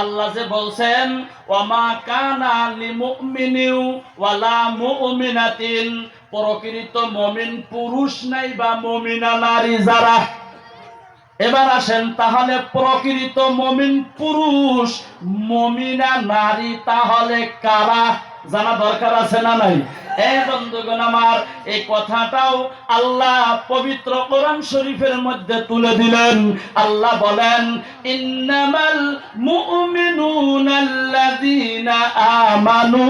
আল্লাহ যে বলছেন, ওয়ামা কানা লিমুমিনিউ ওয়ালা মুমিনাতিন। প্রকৃত মমিন পুরুষ নাই বা মমিনা নারী যারা। এবার আসেন, তাহলে প্রকৃত মমিন পুরুষ, মমিনা নারী তাহলে কারা? জানা দরকার আছে না নাই? বন্ধুগণ আমার, এই কথাটাও আল্লাহ পবিত্র কোরআন শরীফের মধ্যে তুলে দিলেন। আল্লাহ বলেন, ইন্নামাল মুমিনুনা আল্লাযীনা আমানু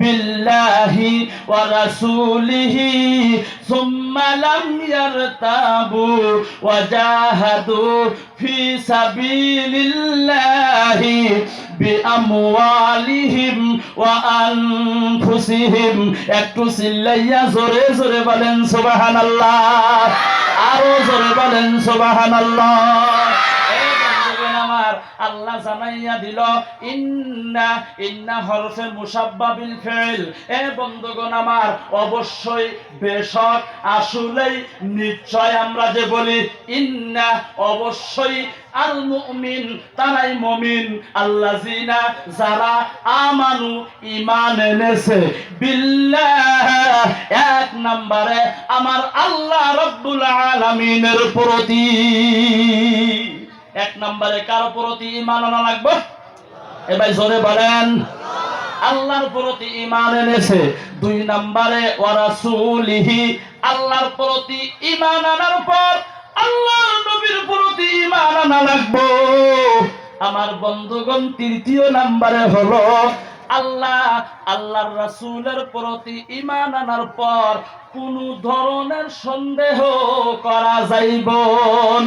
বিল্লাহি ওয়া রাসূলিহি সুম্মা লাম ইয়ারতাবু ওয়া জাহাদু ফি সাবিলিল্লাহি বিআমওয়ালিহিম ওয়া আনফুসিহিম। একটু চিল্লাইয়া জোরে জোরে বলেন সোবাহান আল্লাহ আরও জোরে বলেন সোবাহান আমার আল্লাহ জানাইয়া দিল, ইন্না ইন্না হরফে মুসাব্বাবিল ফেল। এ বন্ধুগণ আমার, অবশ্যই বেশক আসলেই নিশ্চয় আমরা যে বলি, ইন্না, অবশ্যই আল মুমিন তারাই মুমিন। আল্লাযিনা যারা আমানু, ঈমান এনেছে, বিল্লাহ, এক নম্বরে আমার আল্লাহ রাব্বুল আলামিনের প্রতি। এক নম্বরে কার প্রতি ইমান আনা লাগবে? এবার জোরে বলেন। আল্লাহর প্রতি ঈমান এনেছে। দুই নম্বরে ওয়ারাসুলিহি আল্লাহর প্রতি ঈমান আনার পর আল্লাহর নবীর প্রতি ঈমান আনা লাগবে। আমার বন্ধুগণ, তৃতীয় নম্বরে হলো আল্লাহ, আল্লাহর রাসূলের প্রতি ইমান আনার পর কোন ধরনের সন্দেহ করা যাইব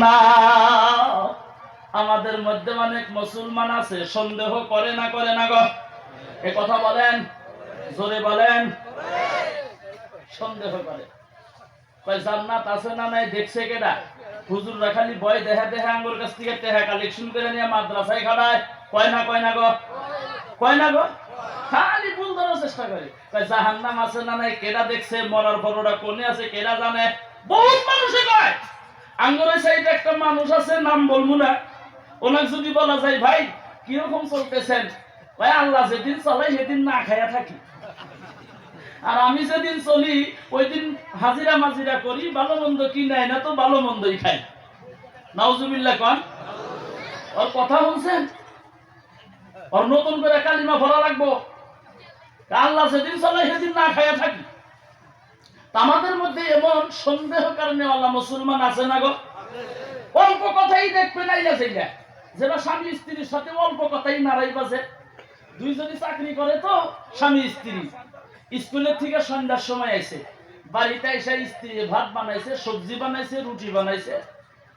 না। আমাদের মধ্যে অনেক মুসলমান আছে, সন্দেহ করে না করে না গো। এ কথা বলেন, জোরে বলেন। সন্দেহ করে। আছে না নাই, দেখছে আঙ্গুর কাছ থেকে নিয়ে মাদ্রাসায় খাড়ায় কয় না কয় না গো? কয় না গো? ভুল ধরার চেষ্টা আছে না নাই দেখছে? মরার কোনে আছে জানে? বহুত আঙ্গুরের একটা মানুষ আছে, নাম বলব না। ওনাকে যদি বলা যায়, ভাই, কীরকম চলতেছেন? ভাই, আল্লাহ যেদিন চলাই সেদিন না খাইয়া থাকি। আর আমি যেদিন চলি ওই দিন হাজিরা মাজিরা করি, ভালো মন্দ কি নাই না তো ভালো মন্দই খাই। নাউজুবিল্লাহ কন। ওর কথা বলছেন ওর নতুন করে কালিমা ভরা লাগবো। আল্লাহ যেদিন চলাই সেদিন না খাইয়া থাকি। আমাদের মধ্যে এমন সন্দেহ কারণে আল্লাহ মুসলমান আছে না গো? অল্প কথাই দেখবে না ইলা সেইলা যেটা স্বামী স্ত্রীর সাথে অল্প কথাই নাড়াই বাজে। দুইজনই চাকরি করে তো স্বামী স্ত্রী। স্কুলের থেকে সন্ধ্যার সময় আইছে। বাড়িতে এসে স্ত্রী ভাত বানাইছে, সবজি বানাইছে, রুটি বানাইছে।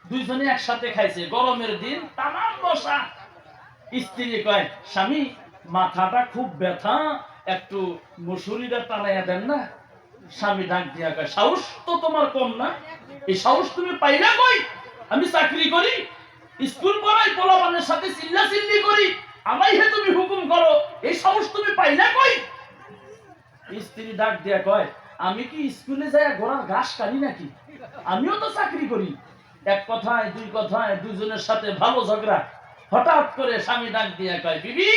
দুইজনে একসাথে খাইছে। গরমের দিন তামাম বসা স্ত্রী কয়, স্বামী, মাথাটা খুব ব্যথা, একটু মুসুরিটা টানাইয়া দেন না। স্বামী ডাক দিয়া কয়, সাহস তো তোমার কম না। এই সাহস তুমি পাইলা কই? আমি চাকরি করি স্কুল পড়াই পোলাপানের সাথে চিল্লা চিল্লি করি আমাই হে তুমি হুকুম করো, এই সাহস তুমি পাইলা কই? স্ত্রী ডাক দিয়া কয়, আমি কি স্কুলে যাই ঘোড়ার ঘাস কাটি নাকি? আমিও তো চাকরি করি। এক কথায়, দুই কথায়, দুজনের সাথে ভালো ঝগড়া। হঠাৎ করে স্বামী ডাক দিয়া কয়, বিবি,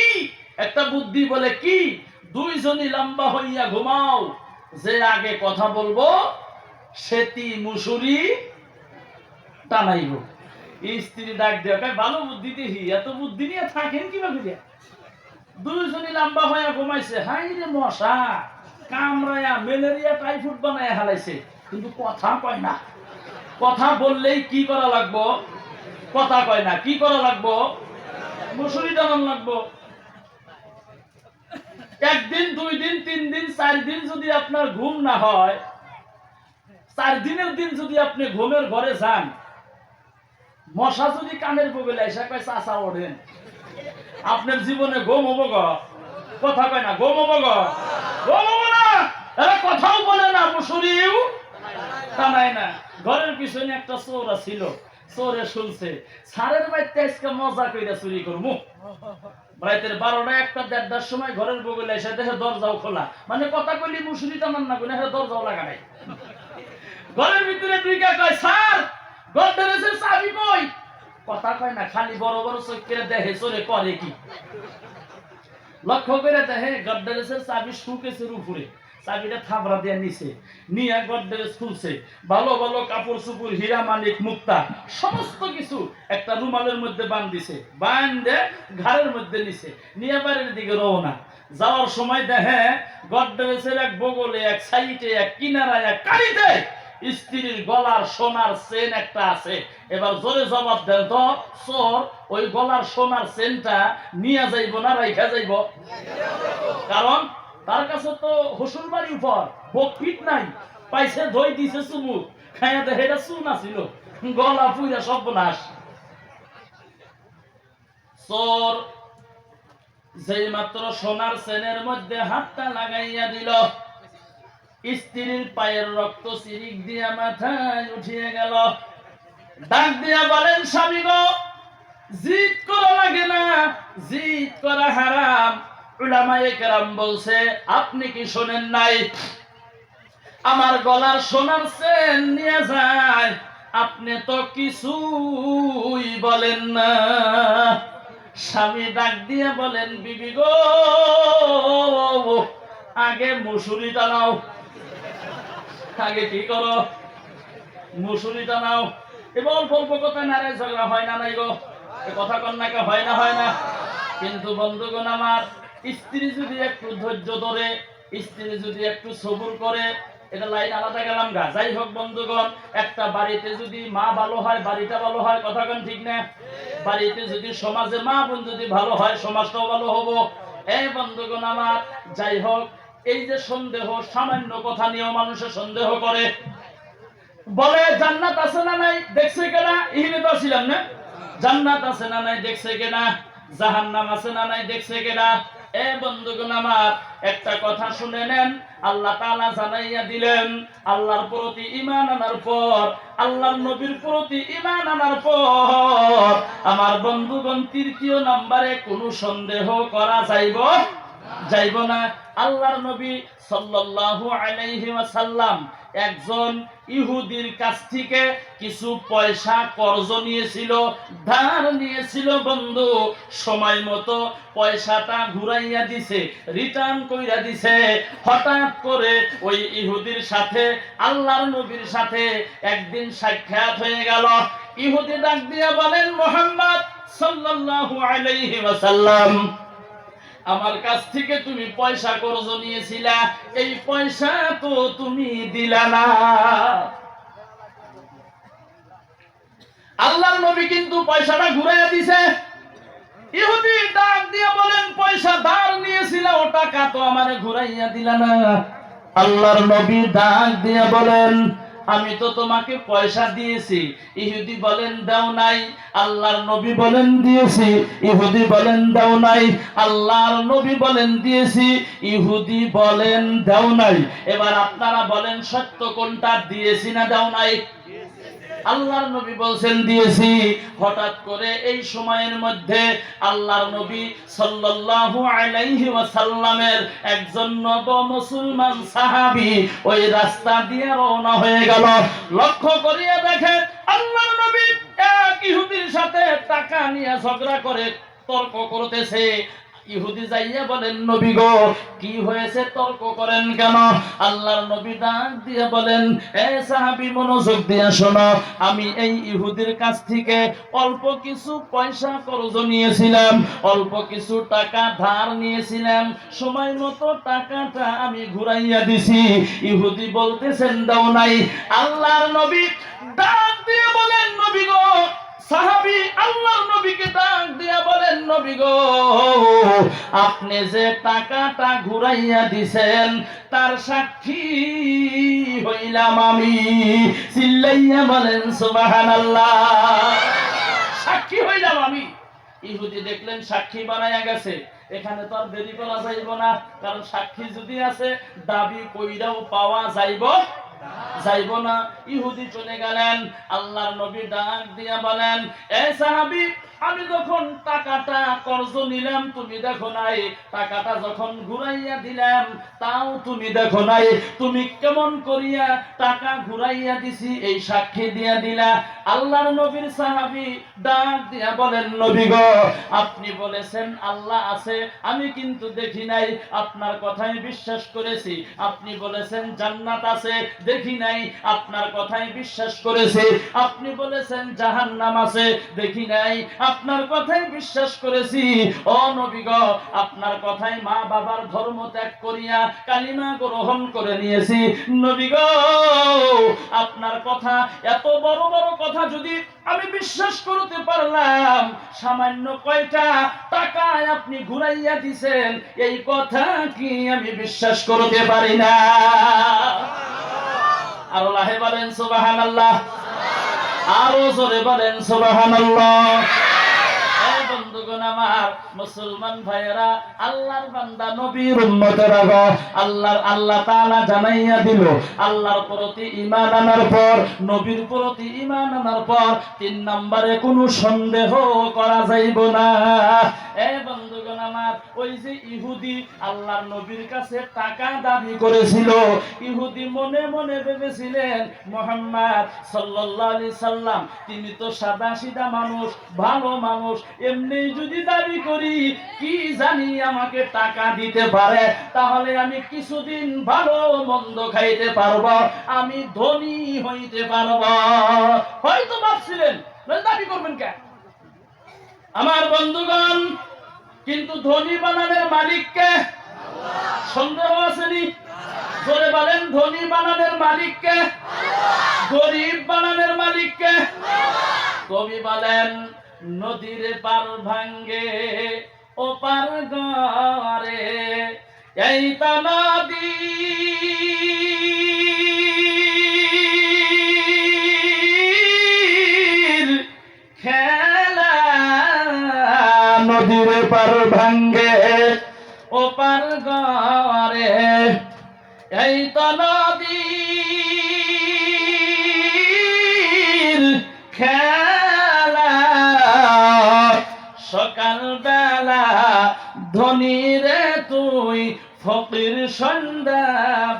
একটা বুদ্ধি বলে কি? দুইজনই লম্বা হইয়া ঘুমাও। যে আগে কথা বলব, সেতি মুসুরি টানাইব। স্ত্রী ডাক দেওয়া ভালো বুদ্ধি দেখি, এত বুদ্ধি নিয়ে থাকেন কীভাবে দিয়া লম্বা হইয়া ঘুমাইছে। হাই রে মশা ম্যালেরিয়া বানায় কিন্তু কথা কয় না। কথা বললেই কি করা লাগবো? কথা কয় না, কি করা লাগবো? মুসুরি টানান লাগবো। একদিন, দুই দিন, তিন দিন, চার দিন যদি আপনার ঘুম না হয়, চার দিনের দিন যদি আপনি ঘুমের ঘরে যান মশা যদি কানের বগলে এসে কয় চাষা ওঠেন। আপনার জীবনে ঘুম হব গ। কথা কয় না, ঘুম হব গ। ঘুম হব না। কথাও বলে না, মুসুরিও টানায় না। ঘরের পিছনে একটা চোরা ছিল চোরে শুনছে সারের বাড়িতে আজকে মজা কইরা চুরি করব রাতের বারোটা একটা দেড়টার সময় ঘরের বগলে এসে দেখে দরজাও খোলা। মানে কথা কইলি মুসুরি টানান না কইলে দরজাও লাগা নাই। ঘরের ভিতরে দুই কয়, স্যার কই? কথা কয় না, খালি বড় বড় চলে করে কি? লক্ষ্য করে উপরে দিয়ে নিছে খুলছে। ভালো ভালো কাপড় চুপুর হীরা মানিক, মুক্তা, সমস্ত কিছু একটা রুমালের মধ্যে বান দিছে বান্ধে ঘাড়ের মধ্যে নিছে, নিয়ে বাড়ির দিকে রওনা। যাওয়ার সময় দেখে গডরেজের এক বগলে, এক সাইডে এক কিনারায়, এক কালিতে স্ত্রীর গলার সোনার চেন একটা আছে। এবার জোরে জবাব দেন তো চোর ওই গলার সোনার চেনটা নিয়ে যাইব না, রাইখা যাইব? কারণ তার কাছে তো হসুর বাড়ি উপর, বক ফিট নাই, পাইছে দই দিছে চুমু খাইয়া দেখে এটা চুন আছিল, গলা পুইরা সর্বনাশ। চোর যেই মাত্র সোনার চেনের মধ্যে হাতটা লাগাইয়া দিল স্ত্রীর পায়ের রক্ত সিরিক দিয়া মাথায় উঠিয়ে গেল। ডাক দিয়া বলেন, স্বামী গো, জিদ করা লাগে না, জিদ করা হারাম। উলামায়ে কেরাম বলছে, আপনি কি শোনেন নাই? আমার গলার সোনার চেন নিয়ে যায়, আপনি তো কিছুই বলেন না। স্বামী ডাক দিয়ে বলেন, বিবি গো, আগে মুসুরি টানাও আগে কি করো? মুসুরি টানাও এবার অল্প অল্প কথা নারে ঝগড়া হয় না নাই গো। কথা কন্যাকে হয় না হয় না। কিন্তু বন্ধুগণ আমার, স্ত্রী যদি একটু ধৈর্য ধরে, স্ত্রী যদি একটু সবুর করে, এটা লাইন আলাদা গেলাম গা। যাই হোক বন্ধুগণ, একটা বাড়িতে যদি মা ভালো হয়, বাড়িটা ভালো হয়, কথা কন ঠিক না? বাড়িতে যদি সমাজে মা বোন যদি ভালো হয়, সমাজটাও ভালো হব। এই বন্ধুগণ আমার, যাই হোক এই যে সন্দেহ, সামান্য কথা নিয়েও মানুষের সন্দেহ করে। বলে, জান্নাত আছে না নাই? দেখছে কেনা? ইহিনে তো ছিলাম না। জান্নাত আছে না নাই? দেখছে কেনা? জাহান্নাম আছে না নাই? দেখছে কেনা? এ বন্ধুগণ আমার, একটা কথা শুনে নেন। আল্লাহ তাআলা জানাইয়া দিলেন, আল্লাহর প্রতি ঈমান আনার পর, আল্লাহর নবীর প্রতি ঈমান আনার পর, আমার বন্ধুগণ তৃতীয় নম্বরে কোনো সন্দেহ করা যাইব? যাইব না। আল্লাহর নবী সাল্লাল্লাহু আলাইহি ওয়াসাল্লাম একজন ইহুদির কাছ থেকে কিছু পয়সা কর্জ নিয়েছিল, ধার নিয়েছিল বন্ধু। সময় মতো পয়সাটা ঘুরাইয়া দিছে, রিটার্ন কইরা দিছে। হঠাৎ করে ওই ইহুদির সাথে, আল্লাহর নবীর সাথে একদিন সাক্ষাৎ হয়ে গেল। ইহুদি ডাক দিয়া বলেন, মোহাম্মদ সাল্লাল্লাহু আলাইহি ওয়াসাল্লাম আমার কাছ থেকে তুমি পয়সা কর্জ নিয়েছিলা। এই পয়সা তো তুমি দিলা না। আল্লাহর নবী কিন্তু পয়সাটা ঘুরাইয়া দিছে। ইহুদি ডাক দিয়ে বলেন, পয়সা ধার নিয়েছিল, ও টাকা তো আমারে ঘুরাইয়া দিলা না। আল্লাহর নবী ডাক দিয়ে বলেন আমি তো তোমাকে পয়সা দিয়েছি। ইহুদি বলেন, দাও নাই। আল্লাহর নবী বলেন, দিয়েছি। ইহুদি বলেন, দাও নাই। আল্লাহর নবী বলেন, দিয়েছি। ইহুদি বলেন, দাও নাই। এবার আপনারা বলেন, সত্য কোনটা? দিয়েছি না, দাও নাই? আল্লাহর নবী বলছেন, দিয়েছি। হঠাৎ করে এই সময়ের মধ্যে আল্লাহর নবী সাল্লাল্লাহু আলাইহি ওয়াসাল্লামের একজন নব মুসলমান সাহাবী ওই রাস্তা দিয়ে রওনা হয়ে গেল। লক্ষ্য করিয়া দেখেন আল্লাহর নবী এক ইহুদির সাথে টাকা নিয়ে ঝগড়া করে তর্ক করতেছে। ইহুদি যাইয়া বলেন, নবী গো, কি হয়েছে? তর্ক করেন কেন? আল্লাহর নবী ডাক দিয়ে বলেন, এ সাহাবী, মনোযোগ দিয়ে শোনো। আমি এই ইহুদির কাছ থেকে অল্প কিছু পয়সা কর্জ নিয়েছিলাম, অল্প কিছু টাকা ধার নিয়েছিলাম। সময় মতো টাকাটা আমি ঘুরাইয়া দিছি। ইহুদি বলতেছেন, দাও নাই। আল্লাহর নবী ডাক দিয়ে বলেন, নবী গো সাহাবী আল্লাহর নবীকে ডাক দিয়া বলেন, নবী গো, আপনি যে টাকাটা ঘুরাইয়া দিছেন, তার সাক্ষী হইলাম আমি। চিল্লাইয়া বলেন, সুবহানাল্লাহ, সাক্ষী হইলাম আমি। ইহুদি দেখলেন, সাক্ষী বানাইয়া গেছে। এখানে তো আর দেরি করা যাইব না, কারণ সাক্ষী যদি আছে, দাবি কইরাও পাওয়া যাইব যাইব না। ইহুদি চলে গেলেন আল্লাহর নবী ডাক দিয়া বলেন এ সাহাবী আমি যখন টাকাটা কর্জ নিলাম, তুমি দেখো নাই। টাকাটা যখন ঘুরাইয়া দিলাম, তাও তুমি দেখো নাই। তুমি কেমন করিয়া টাকা ঘুরাইয়া দিছি, এই সাক্ষী দিয়া দিলা। আল্লাহর নবীর সাহাবী ডাক দিয়া বলেন, নবী গো, আপনি বলেছেন আল্লাহ আছে, আমি কিন্তু দেখি নাই। আপনার কথাই বিশ্বাস করেছি। আপনি বলেছেন জান্নাত আছে, দেখি নাই। আপনার কথাই বিশ্বাস করেছি। আপনি বলেছেন জাহান্নাম আছে, দেখি নাই। আপনার কথায় বিশ্বাস করেছি। ও নবী গো, আপনার কথায় মা বাবার ধর্ম ত্যাগ করিয়া কালিমা গ্রহণ করে নিয়েছি। নবী গো, আপনার কথা, এত বড় বড় কথা যদি আমি বিশ্বাস করতে পারলাম, সামান্য কয়টা টাকায় আপনি ঘুরাইয়া দিছেন, এই কথা কি আমি বিশ্বাস করতে পারি না? আরও লাহে বলেন সুবাহান আল্লাহ আরও জোরে বলেন সুবাহান বন্ধুগণ আমার মুসলমান ভাইয়েরা, আল্লাহর বান্দা নবীর উম্মতেরা গো আল্লাহর আল্লাহ তাআলা জানাইয়া দিল, আল্লাহর প্রতি ঈমান আনার পর, নবীর প্রতি ঈমান আনার পর তিন নম্বরে কোনো সন্দেহ করা যাইব না। এই বন্ধুগণ আমার, ওই যে ইহুদি আল্লাহর নবীর কাছে টাকা দাবি করেছিল, ইহুদি মনে মনে ভেবেছিলেন, মোহাম্মদ সাল্লাল্লাহু আলাইহি সাল্লাম, তিনি তো সাদা সিধা মানুষ, ভালো মানুষ, এমনি যদি দাবি করি, কি জানি আমাকে টাকা দিতে পারে, তাহলে আমি কিছুদিন ভালো মন্দ খাইতে পারব, আমি ধনী হইতে পারব। হয়তো ভাবছিলেন দাবি করবেন কেন? আমার বন্ধুগণ, কিন্তু ধনী বানানের মালিককে সন্দেহ আসেনি? জোরে বলেন, ধনী বানানের মালিককে, গরিব বানানের মালিককে। কবি বলেন নদীর পার ভাঙ্গে, ও পার গরে এই তা নদী। খেলা নদীর পার ভাঙ্গে, ও পার গরে এই তো নদীর খেলা সকাল বেলা ধনী রে তুই ফকির সন্ধ্যা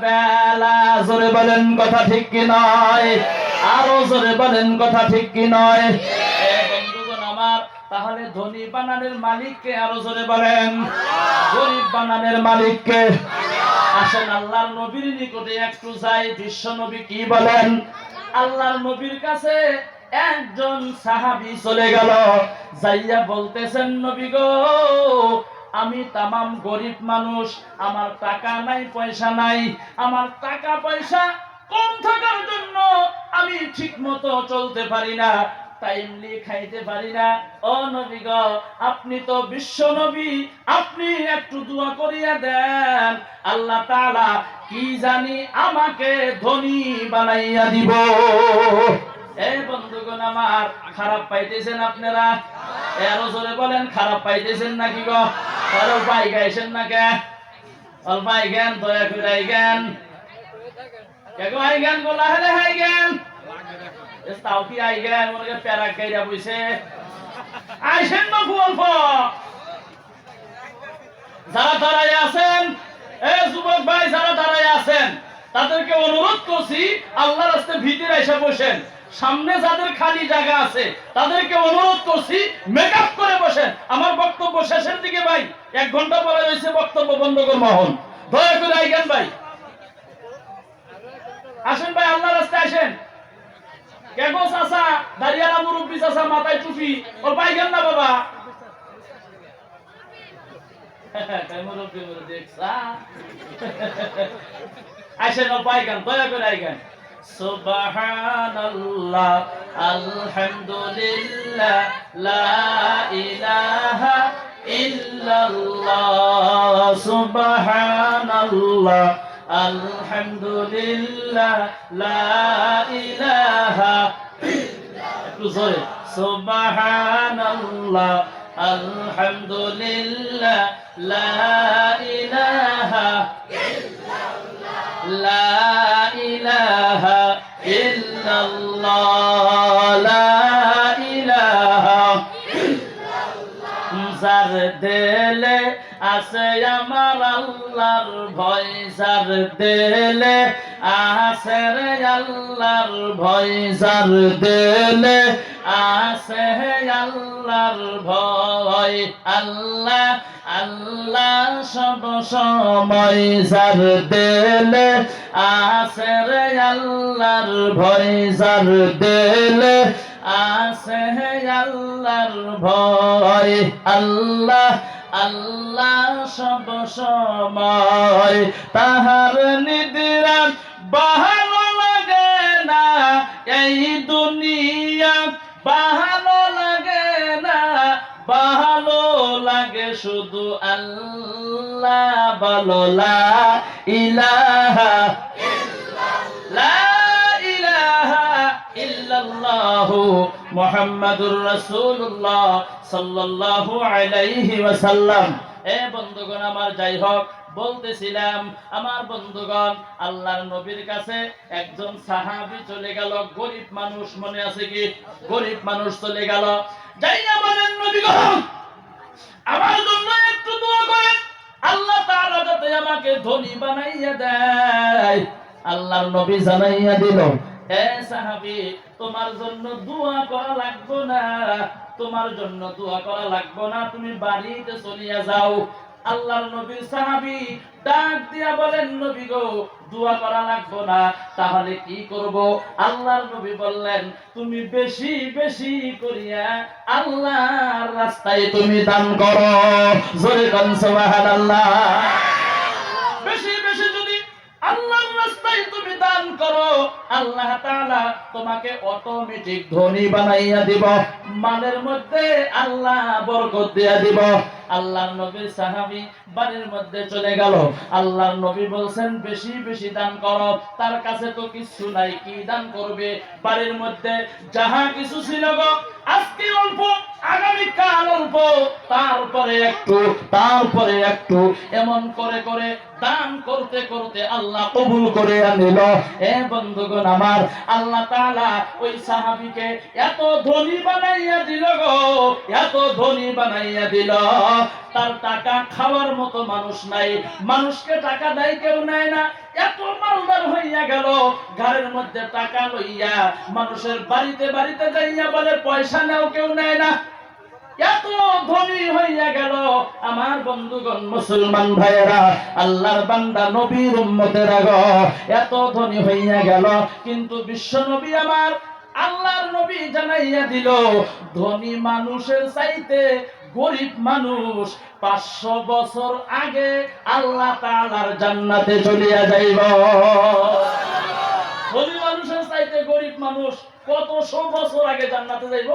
বেলা জোরে বলেন কথা ঠিক কি নয়? আরও জোরে বলেন কথা ঠিক কি নয়? বন্ধুগণ আমার, তাহলে ধনী বানানের মালিককে আরও জোরে বলেন। গরিব বানানের মালিককে। আসেন আল্লাহর নবীর নিকটে একটু যাই। বিশ্ব নবী কি বলেন? আল্লাহর নবীর কাছে একজন সাহাবী চলে গেল। যাইয়া বলতেছেন, নবী গো, আমি তামাম গরিব মানুষ, আমার টাকা নাই, পয়সা নাই। আমার টাকা, পয়সা কম থাকার জন্য আমি ঠিক মতো চলতে পারি না টাইমলি খাইতে পারি না। ও নবী গো, আপনি তো বিশ্ব নবী, আপনি একটু দোয়া করিয়া দেন। আল্লাহ তাআলা কি জানি আমাকে ধনী বানাইয়া দিব। এই বন্ধুগণ আমার, খারাপ পাইতেছেন আপনারা? এর জোরে বলেন, খারাপ পাইতেছেন নাকি গো? গাইছেন না কে? অল্প আই জ্ঞান, দয়া করে আই জ্ঞান। কেগো আই জ্ঞান গো? লাহে লাহে আই জ্ঞান। তাও কি আই মনে প্যারা না আছেন, এ ভাই আছেন, তাদেরকে অনুরোধ করছি আল্লাহ রাস্তায় ভিতরে এসে বসেন। সামনে যাদের খালি জায়গা আছে, তাদেরকে অনুরোধ করছি মেকআপ করে বসেন। আমার বক্তব্য শেষের দিকে ভাই, এক ঘণ্টা পরে রয়েছে বক্তব্য বন্ধ কর মহন দয়া করে আইগেন ভাই। আসেন ভাই আল্লাহ রাস্তায় আসেন। দয়া করে আইগান। সুবহানাল্লাহ, আলহামদুলিল্লাহ, লা ইলাহা ইল্লাল্লাহ, সুবহানাল্লাহ, আলহামদুলিল্লাহ, লা ইলাহা একটু জোরে, সুবহানাল্লাহ, আলহামদুলিল্লাহ, লা ইলাহা ইল্লাল্লাহ, লা ইলাহা ইলাহা ইল্লাল্লাহ। যার দেলে আছে আমার আল্লাহর ভয় যার দেলে, আছে রে আল্লাহর ভয় যার দেলে, আছে আল্লাহর ভয় আল্লাহ আল্লাহ সব সময় যার দেলে, আছে রে আল্লাহর ভয় যার দেলে, আছে আল্লাহর ভয় আল্লাহ আল্লাহ সব সময় তাহার নিদ্রা ভালো লাগে না। এই দুনিয়া ভালো লাগে না ভালো লাগে শুধু আল্লাহ বলো, লা ইলাহা লা ইলাহা আমার যাই হোক বলতেছিলাম, আমার বন্ধুগণ, আল্লাহর নবীর কাছে একজন সাহাবী চলে গেল, গরিব মানুষ, মনে আছে কি? গরিব মানুষ চলে গেল। যাই না বলেন নবীগণ, আমার জন্য একটু দোয়া করেন। আল্লাহ তাআলা যাতে আমাকে ধনী বানাইয়া দেয়। আল্লাহর নবী জানাইয়া দিল তোমার জন্য দোয়া করা লাগবে না। তোমার জন্য দোয়া করা লাগবে না, তুমি বাড়িতে চলিয়া যাও। আল্লাহর নবীর সাহাবী ডাক দিয়া বলেন, নবী গো, দোয়া করা লাগবে না, তাহলে কি করব? আল্লাহর নবী বললেন, তুমি বেশি বেশি করিয়া আল্লাহর রাস্তায় তুমি দান করো। জোরে কোন সুবহানাল্লাহ। বেশি বেশি যদি আল্লাহর রাস্তায় তুমি দান করো আল্লাহ তাআলা তোমাকে অটোমেটিক ধনী বানাইয়া দিব। মালের মধ্যে আল্লাহ বরকত দিয়া দিব। আল্লাহর নবীর সাহাবী বাড়ির মধ্যে চলে গেল। আল্লাহর নবী বলছেন, বেশি বেশি দান করো। তার কাছে তো কিছু নাই, কি দান করবে? বাড়ির মধ্যে যাহা কিছু ছিল গো, আজকে অল্প আগামী কাল অল্প। তারপরে একটু তারপরে একটু। এমন করে করে দান করতে করতে আল্লাহ কবুল করে আনিল। এ বন্ধুগণ আমার আল্লাহ ওই এত ধনী বানাইয়া দিল গো, এত ধনী বানাইয়া দিল। তার টাকা খাওয়ার মতো মানুষ নাই, মানুষকে টাকা দেয় কেউ নেয় না। এত মালদার হইয়া গেল, ঘরের মধ্যে টাকা লইয়া মানুষের বাড়িতে বাড়িতে যাইয়া বলে, পয়সা নেও, কেউ নেয় না। এত ধনী হইয়া গেল। আমার বন্ধুগণ, মুসলমান ভাইয়েরা, আল্লাহর বান্দা, নবীর উম্মতেরা গো এত ধনী হইয়া গেল, কিন্তু বিশ্ব নবী আমার আল্লাহর নবী জানাইয়া দিল, ধনী মানুষের চাইতে গরিব মানুষ পাঁচশো বছর আগে আল্লাহ তাআলার জান্নাতে চলিয়া যাইব। ধনী মানুষের চাইতে গরিব মানুষ কতশো বছর আগে জান্নাতে যাইব?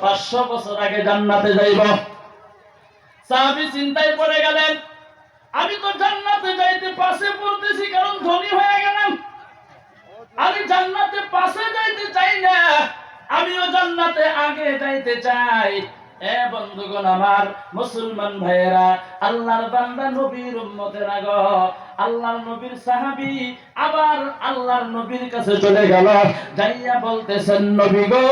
পাঁচশো বছর আগে জান্নাতে যাইব। সাহাবি চিন্তায় পড়ে গেলেন, আমি তো জান্নাতে যাইতে পাশে পড়তেছি, কারণ ধনী হয়ে গেলাম। আমি জান্নাতে পাশে যাইতে চাই না, আমিও জান্নাতে আগে যাইতে চাই। এ বন্ধুগণ আমার মুসলমান ভাইয়েরা, আল্লাহর বান্দা নবীর উম্মতের আগ আল্লাহর নবীর সাহাবি আবার আল্লাহর নবীর কাছে চলে গেল, যাইয়া বলতেছেন, নবী গো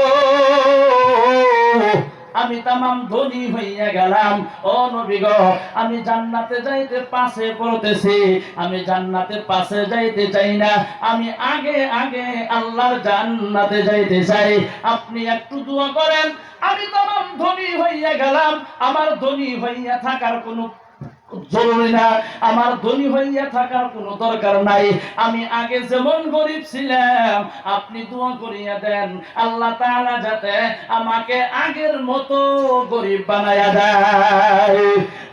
আমি তামাম ধনী হইয়া গেলাম। ও নবীগ আমি জান্নাতে যাইতে পাশে পড়তেছি। আমি জান্নাতে পাশে যাইতে চাই না। আমি আগে আগে আল্লাহর জান্নাতে যাইতে চাই। আপনি একটু দোয়া করেন। আমি তামাম ধনী হইয়া গেলাম। আমার ধনী হইয়া থাকার কোনো জরুরি না। আমার ধনী হইয়া থাকার কোনো দরকার নাই। আমি আগে যেমন গরিব ছিলাম, আপনি দোয়া করিয়া দেন। আল্লাহ তাআলা যাতে আমাকে আগের মতো গরিব বানায়া দেয়।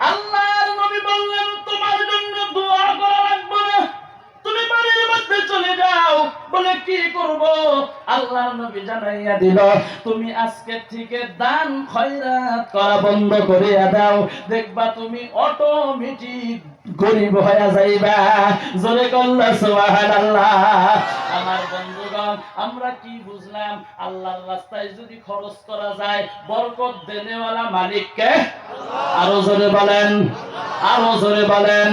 আল্লাহর নবী বললেন বাড়ির চলে যাও। বলে কি করব? আল্লাহ নবী জানাইয়া দিল, তুমি আজকে থেকে দান খয়রাত করা বন্ধ করিয়া দাও। দেখবা তুমি অটোমেটিক গরিব হয়ে যাইবা। জোরে কল্লা, সুবহানাল্লাহ। আমার বন্ধুগণ আমরা কি বুঝলাম? আল্লাহর রাস্তায় যদি খরচ করা যায়, বরকত দেনেওয়ালা মালিককে আরও জোরে বলেন, আরও জোরে বলেন।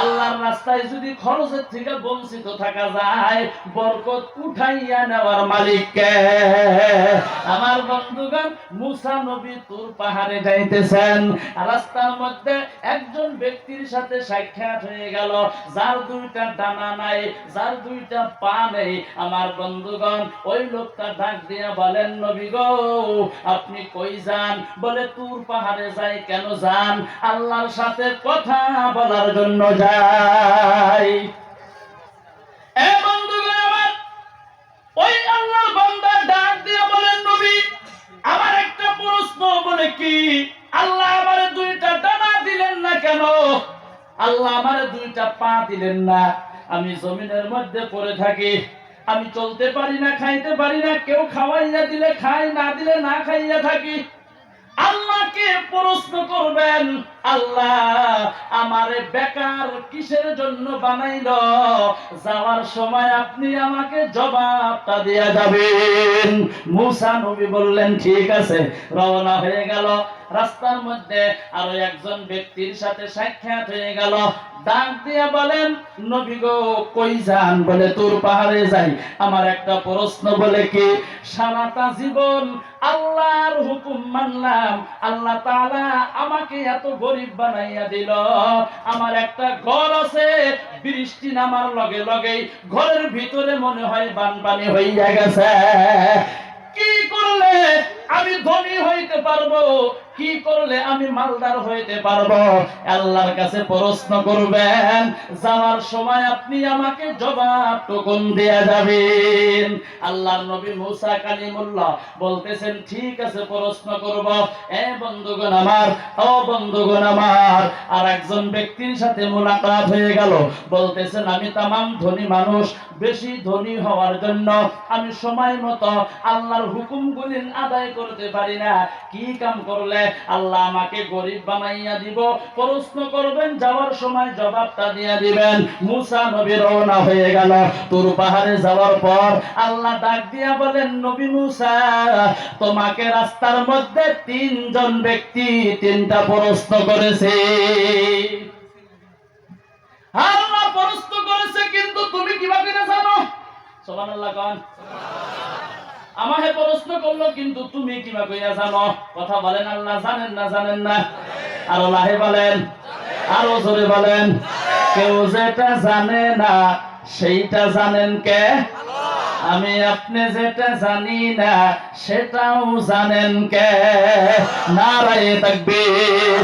আল্লাহর রাস্তায় যদি খরচের থেকে বঞ্চিত থাকা যায়, বরকত উঠাইয়া নেওয়ার মালিককে আমার বন্ধুগণ, মুসা নবী তুর পাহাড়ে যাইতেছেন। রাস্তার মধ্যে একজন ব্যক্তির সাথে সাক্ষাৎ হয়ে গেল, যার দুইটা ডানা নাই, যার দুইটা পা নেই, আমার বন্ধুগণ, ওই লোকটা ডাক দিয়ে বলেন, নবী গো, আপনি কই যান? বলে, তুর পাহাড়ে যাই, কেন যান? আল্লাহর সাথে কথা বলার জন্য যাই। আমার একটা প্রশ্ন বলে কি? আল্লাহ আমার দুইটা ডানা দিলেন না কেন? আল্লাহ আমার দুইটা পা দিলেন না। আমি জমিনের মধ্যে পড়ে থাকি। আমি চলতে পারি না, খাইতে পারি না, কেউ খাওয়াইয়া দিলে খাই, না দিলে না খাইয়া থাকি। আল্লাহকে প্রশ্ন করবেন, আল্লাহ, আমারে বেকার কিসের জন্য বানাইল? যাওয়ার সময় আপনি আমাকে জবাবটা দিয়ে যাবেন। মুসা নবী বললেন, ঠিক আছে, রওনা হয়ে গেল। রাস্তার মধ্যে আরও একজন ব্যক্তির সাথে সাক্ষাৎ হয়ে গেল। ডাক দিয়া বলেন, নবী গো, কই যান? বলে, তোর পাহাড়ে যাই। আমার একটা প্রশ্ন বলে কি, সারাটা জীবন আল্লাহর হুকুম মানলাম, আল্লাহ তাআলা আমাকে এত গরিব বানাইয়া দিল। আমার একটা ঘর আছে, বৃষ্টি নামার লগে লগে ঘরের ভিতরে মনে হয় বানপানি হইয়া গেছে। কি করলে আমি ধনী হইতে পারব? কি করলে আমি মালদার হইতে পারব? আল্লাহর কাছে প্রশ্ন করবেন, যাওয়ার সময় আপনি আমাকে জবাব টুকুন দেয়া যাবেন? আল্লাহর নবী মুসা কালিমুল্লাহ বলতেছেন, ঠিক আছে, প্রশ্ন করব। এ বন্ধুগণ আমার, ও বন্ধুগণ আমার আর একজন ব্যক্তির সাথে মোলাকাত হয়ে গেল। বলতেছেন, আমি তামাম ধনী মানুষ বেশি ধনী হওয়ার জন্য আমি সময় মতো আল্লাহর হুকুমগুলি আদায় করতে পারি না। কি কাম করলে আল্লাহ আমাকে গরিব বানাইয়া দিব? প্রশ্ন করবেন, যাওয়ার সময় জবাবটা দিয়ে দিবেন। মুসা নবী রওনা হয়ে গেল। তুর পাহাড়ে যাওয়ার পর আল্লাহ ডাক দিয়া বলেন, নবী মুসা, তোমাকে রাস্তার মধ্যে তিনজন ব্যক্তি তিনটা প্রশ্ন করেছে। আল্লাহ প্রশ্ন করেছে কিন্তু তুমি কীভাবে না জানো? সুবহানাল্লাহ কোন। আমাকে প্রশ্ন করল, কিন্তু তুমি কিবা কইয়া জানো? কথা বলেন আল্লাহ জানেন না জানেন না। আর আল্লাহে বলেন, আরও জোরে বলেন। কেউ যেটা জানে না, সেইটা জানেন কে? আমি আপনি যেটা জানি না, সেটাও জানেন কে? নারায়ে তাকবীর।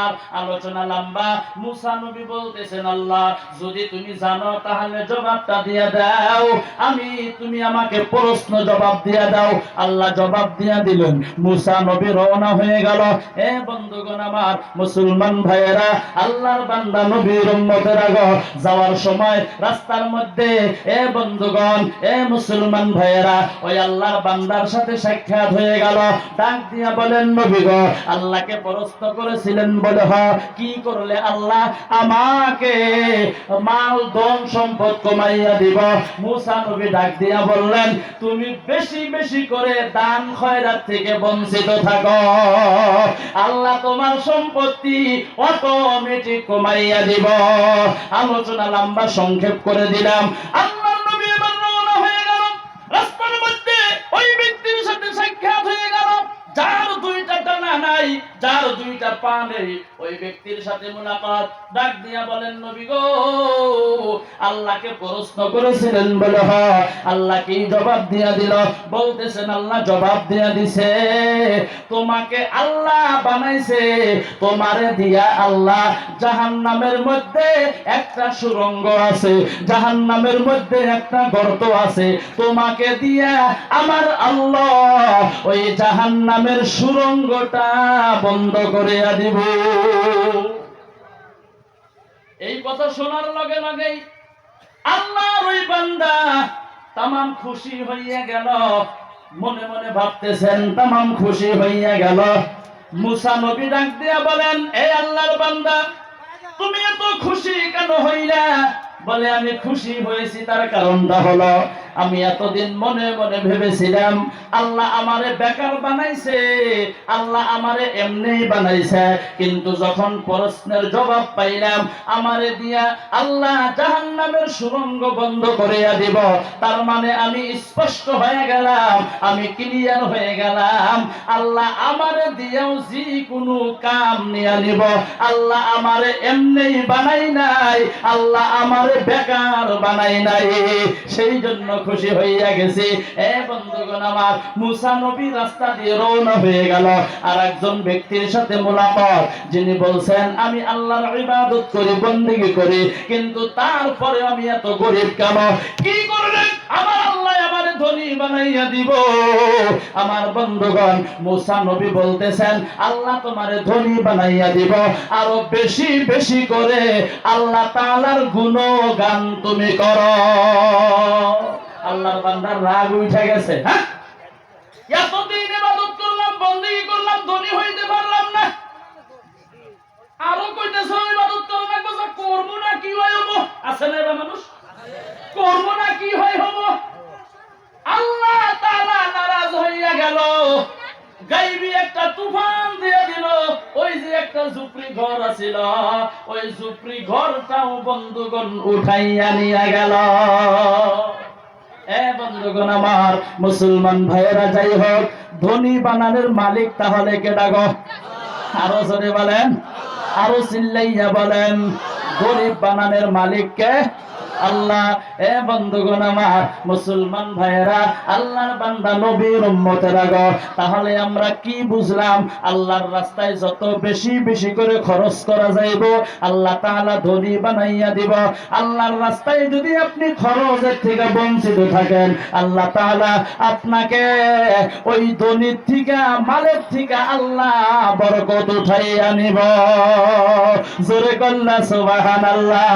আমার আলোচনা লম্বা। মুসা নবী বলতেছেন, আল্লাহ, যদি তুমি জানো, তাহলে জবাবটা দিয়ে দাও। আমি, তুমি আমাকে প্রশ্ন জবাব দিয়ে দাও। আল্লাহ জবাব দিয়ে দিলেন। মুসা নবী রওনা হয়ে গেল। এ বন্ধুগণ আমার মুসলমান ভাইয়েরা, আল্লাহর বান্দা নবীর উম্মতের আগ যাওয়ার সময় রাস্তার মধ্যে, এ বন্ধুগণ, এ মুসলমান ভাইয়েরা, ওই আল্লাহর বান্দার সাথে সাক্ষাৎ হয়ে গেল। ডাক দিয়া বলেন, নবী গো, আল্লাহকে প্রশ্ন করেছিলেন কি করলে আল্লাহ আমাকে মাল সম্পদ কমাইয়া দিব? মুসা নবী ডাক দিয়া বললেন, তুমি বেশি বেশি করে দান খয়রাত থেকে বঞ্চিত থাকো। আল্লাহ তোমার সম্পত্তি অটোমেটিক কমাইয়া দিব। আলোচনা লম্বা সংক্ষেপ করে দিলাম। আল্লাহ নবী এবার রওনা হয়ে গেল। রাস্তার মধ্যে ওই ব্যক্তির সাথে সাক্ষাৎ হয়ে গেল, যার দুইটা নাই, যার দুইটা পা নেই। ওই ব্যক্তির সাথে ডাক দিয়া বলেন, নবী গো, আল্লাহকে প্রশ্ন করেছিলেন বলে জবাব দিয়া দিল? বলতেছেন, আল্লাহ জবাব দিয়া দিছে। তোমাকে আল্লাহ বানাইছে। তোমারে দিয়া আল্লাহ জাহান্নামের মধ্যে একটা সুরঙ্গ আছে, জাহান্নামের মধ্যে একটা গর্ত আছে। তোমাকে দিয়া আমার আল্লাহ ওই জাহান নামের সুরঙ্গটা বন্ধ করে দিব এই কথা শোনার লগে লগেই আল্লাহর ওই বান্দা তামাম খুশি হইয়া গেল। মনে মনে ভাবতেছেন, তামাম খুশি হইয়া গেল। মুসা নবী ডাক দিয়া বলেন এই আল্লাহর বান্দা, তুমি এত খুশি কেন হইলা? বলে, আমি খুশি হয়েছি, তার কারণটা হলো আমি এতদিন মনে মনে ভেবেছিলাম, আল্লাহ আমারে বেকার বানাইছে, আল্লাহ আমারে এমনি বানাইছে। কিন্তু যখন প্রশ্নের জবাব পাইলাম, আমারে দিয়া আল্লাহ জাহান্নামের সুরঙ্গ বন্ধ করিয়া দিব। তার মানে আমি স্পষ্ট হয়ে গেলাম, আমি ক্লিয়ার হয়ে গেলাম, আল্লাহ আমারে দিয়েও যে কোনো কাম নিয়ে নিব। আল্লাহ আমারে এমনি বানাই নাই, আল্লাহ আমারে বেকার বানাই নাই। সেই জন্য খুশি হইয়া গেছি। এ বন্ধুগণ আমার, মুসা নবী রাস্তা দিয়ে রওনা হয়ে গেল। আর একজন ব্যক্তির সাথে মোলাকাত, যিনি বলছেন, আমি আল্লাহর ইবাদত করি, বন্দেগী করি, কিন্তু তারপরে আমি এত গরিব কেন? কি করলেন আমার আল্লাহ আমারে ধনী বানাইয়া দিব। আমার বন্ধুগণ, মুসা নবী বলতেছেন, আল্লাহ তোমারে ধনী বানাইয়া দিব। আরও বেশি বেশি করে আল্লাহ তাআলার গুণগান তুমি করো। আল্লাহর বান্দার রাগ উঠে গেছে হ্যাঁ? এতদিন ইবাদত করলাম, বন্দেগী করলাম, ধনী হইতে পারলাম না। আরও কইতেছ ইবাদত করো না কথা করব না, কি হয় হব? আছে না এবার মানুষ? করব না, কি হয় হব? আল্লাহ তাআলা নারাজ হইয়া গেল। গাইবি একটা তুফান দিয়ে দিল। ওই যে একটা ঝুপড়ি ঘর আছিল। ওই ঝুপড়ি ঘরটাও বন্ধুগণ উঠাইয়া নিয়ে গেল। এ বন্ধুগণ আমার মুসলমান ভাইয়েরা, যাই হোক, ধনী বানানের মালিক তাহলে কে ডাক? আরও জোরে বলেন। আরও চিল্লাইয়া বলেন। গরিব বানানের মালিককে আল্লাহ, এ বন্ধুগণ আমার, মুসলমান ভাইয়েরা, আল্লাহর বান্দা নবীর উম্মতেরা গো তাহলে আমরা কি বুঝলাম? আল্লাহর রাস্তায় যত বেশি বেশি করে খরচ করা যাইব, আল্লাহ তাআলা ধনী বানাইয়া দিব। আল্লাহর রাস্তায় যদি আপনি খরচের থেকে বঞ্চিত থাকেন, আল্লাহ তাআলা আপনাকে ওই ধনীর থেকে, মালের থেকে আল্লাহ বরকত উঠাইয়া নিব। জোরে কন্যা, সুবহানাল্লাহ।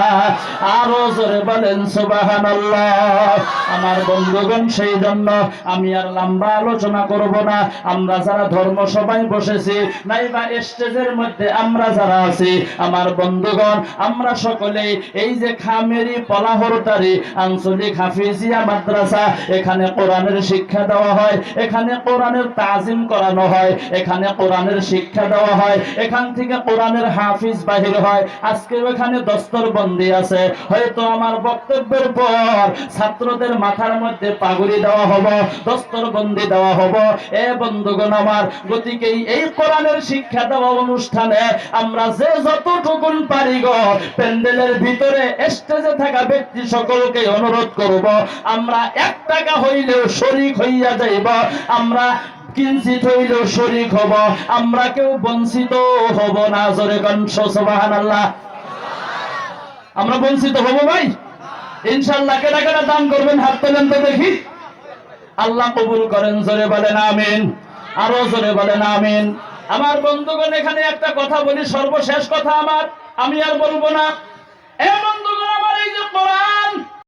আরও জোরে বলেন, সুবহানাল্লাহ। আমার বন্ধুগণ সেই জন্য আমি আর লম্বা আলোচনা করব না। আমরা যারা ধর্ম সভায় বসেছি, নাইবা স্টেজের মধ্যে আমরা যারা আছি, আমার বন্ধুগণ, আমরা সকলে এই যে খামেরি, পলাহরতারি, আঞ্চলিক হাফিজিয়া মাদ্রাসা, এখানে কোরআনের শিক্ষা দেওয়া হয়, এখানে কোরআনের তাজিম করানো হয়, এখানে কোরআনের শিক্ষা দেওয়া হয়, এখান থেকে কোরআনের হাফিজ বাহির হয়। আজকে ওখানে দস্তর বন্দি আছে। হয়তো আমার বক্তব্যের পর ছাত্রদের মাথার মধ্যে পাগুড়ি দেওয়া হব দস্তর বন্দি দেওয়া হব। এ বন্ধুগণ আমার গতিকে এই কোরআনের শিক্ষা দেওয়া অনুষ্ঠানে আমরা যে যতটুকুন পারি গো, প্যান্ডেলের ভিতরে স্টেজে থাকা ব্যক্তি সকলকে অনুরোধ করব, আমরা এক টাকা হইলেও শরিক হইয়া যাইব, আমরা কিঞ্চিত হইলেও শরিক হব, আমরা কেউ বঞ্চিত হব না। জোরে কণ্ঠ, সুবহানাল্লাহ। আমরা বঞ্চিত হব ভাই? ইনশাল্লাহ কেটা কেটা দান করবেন, হাত তোলেন তো দেখি। আল্লাহ কবুল করেন, জোরে বলেন আমিন। আরও জোরে বলেন আমিন। আমার বন্ধুগণ, এখানে একটা কথা বলি, সর্বশেষ কথা আমার। আমি আর বলব না। এ বন্ধুগণ, আমার এই যে কোরআন